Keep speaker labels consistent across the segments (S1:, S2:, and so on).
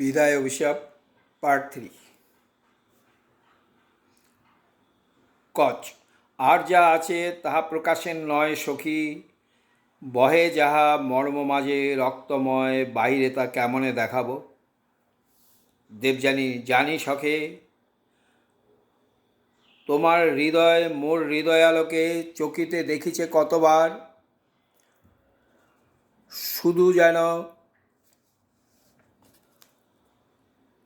S1: বিদায় অভিশাপ part three কচ আর যা আছে তাহা প্রকাশের নয় সখী। বহে যাহা মর্ম মাঝে রক্তময় বাইরে তা কেমনে দেখাব? দেবজানি জানি সখে, তোমার হৃদয় মোর হৃদয়ালোকে চকিতে দেখিছে কতবার? শুধু যেন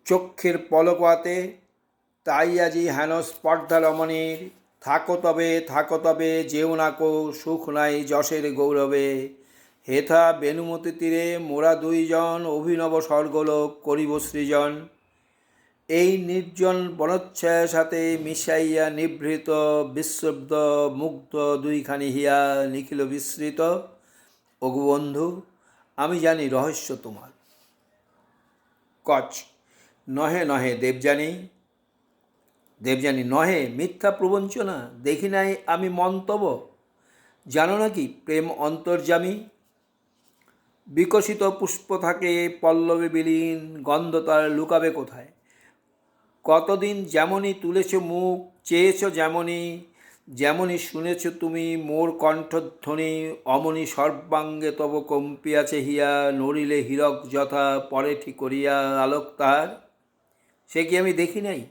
S1: চক্ষের পলকাতে তাই আজি হেন স্পর্ধা রমণীর থাকো তবে থাকো তবে, যেও না কো সুখ নাই যশের গৌরবে। হেথা বেনুমতি তীরে মোরা দুইজন অভিনব স্বর্গলোক করিব সৃজন। এই নির্জন বনচ্ছায়ার সাথে মিশাইয়া নিভৃত বিশ্বব্দ মুগ্ধ দুইখানি হিয়া নিখিল বিস্মৃত ওগু বন্ধু, আমি জানি রহস্য তোমার। কচ নহে নহে দেবজানী দেবজানী নহে, মিথ্যা প্রবঞ্চনা দেখি নাই আমি মন্তব্য। জানো নাকি প্রেম অন্তর্জামী বিকশিত পুষ্প থাকে পল্লবে বিলীন, গন্ধ তার লুকাবে কোথায়? কতদিন যেমনই তুলেছ মুখ, চেয়েছ যেমনই যেমনই শুনেছ তুমি মোর কণ্ঠধ্বনি, অমনি সর্বাঙ্গে তব কম্পিয়াছে হিয়া, নড়িলে হীরক যথা পরে ঠিক করিয়া আলোক তাহার। সে কি আমি দেখি নাই?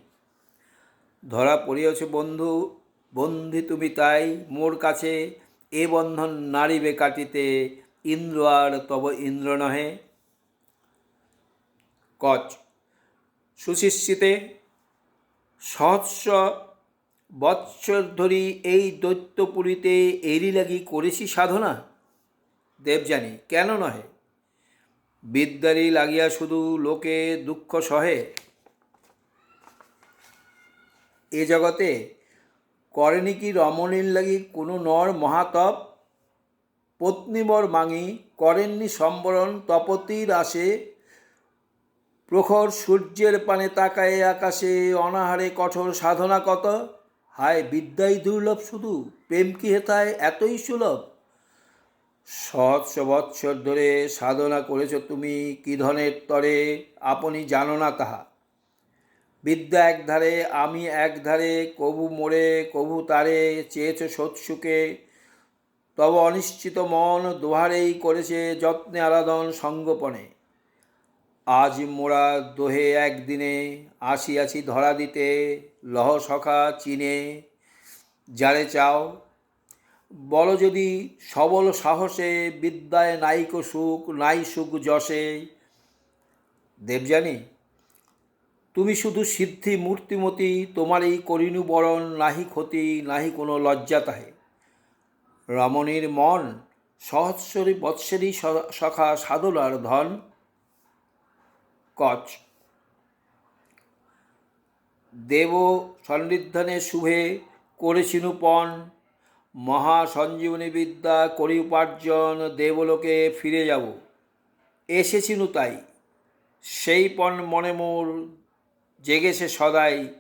S1: ধরা পড়িয়াছ বন্ধু, বন্ধি তুমি তাই মোর কাছে, এ বন্ধন নারীবে কাটিতে ইন্দ্র আর তব ইন্দ্র নহে। কচ সুশিক্ষিতে সহস্র বৎসর ধরি এই দৈত্যপুরীতে এরি লাগি করেছি সাধনা? দেবজানি কেন নহে? বিদ্যারি লাগিয়া শুধু লোকে দুঃখ সহে। এ জগতে করেনি কি রমণীর লাগি কোনো নর মহাতপ? পত্নীবর মাঙি করেননি সম্বরণ, তপতির আসে প্রখর সূর্যের পানে তাকায়ে আকাশে অনাহারে কঠোর সাধনা কত? হায় বিদ্যাই দুর্লভ শুধু, প্রেম কি হেতায় এতই সুলভ? সহস্র বৎসর ধরে সাধনা করেছ তুমি, কি ধনের তরে, আপনি জানো না তাহা। বিদ্যা একধারে আমি একধারে কবু মোড়ে, কবু তারে, চেয়েছ সৎসুকে তব অনিশ্চিত মন দোহারেই করেছে যত্নে আরাধন সঙ্গপনে। আজ মোরা দোহে একদিনে, আসিয়াছি ধরা দিতে, লহ সখা চিনে, যারে চাও। বল যদি সবল সাহসে, বিদ্যায় নাইক সুখ, নাই সুখ যশে। দেবজানী তুমি শুধু সিদ্ধি মূর্তিমতি, তোমার এই করিনু বরণ নাহি ক্ষতি, নাহি কোনো লজ্জা তাহে। রমণীর মন সহস্রী বৎসরী সখা সাধনার ধন। কচ। দেব সন্নিধানে শুভে করেছিনু পণ। মহা সঞ্জীবনী বিদ্যা করি উপার্জন, দেবলোকে ফিরে যাব। এসেছিনু তাই। সেই পণ মনে মোর জেগেছে সদাই।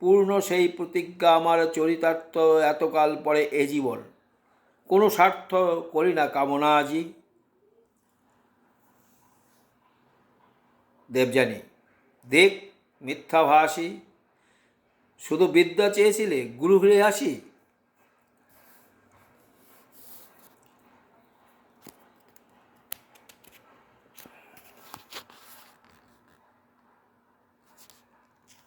S1: পূর্ণ সেই প্রতিজ্ঞা আমার চরিতার্থ এতকাল পরে এ জীবন। কোনো স্বার্থ করি না কামনা আজি। দেবজানী দেখ মিথ্যাভাষী, শুধু বিদ্যা চেয়েছিলে গুরু হয়ে আসি?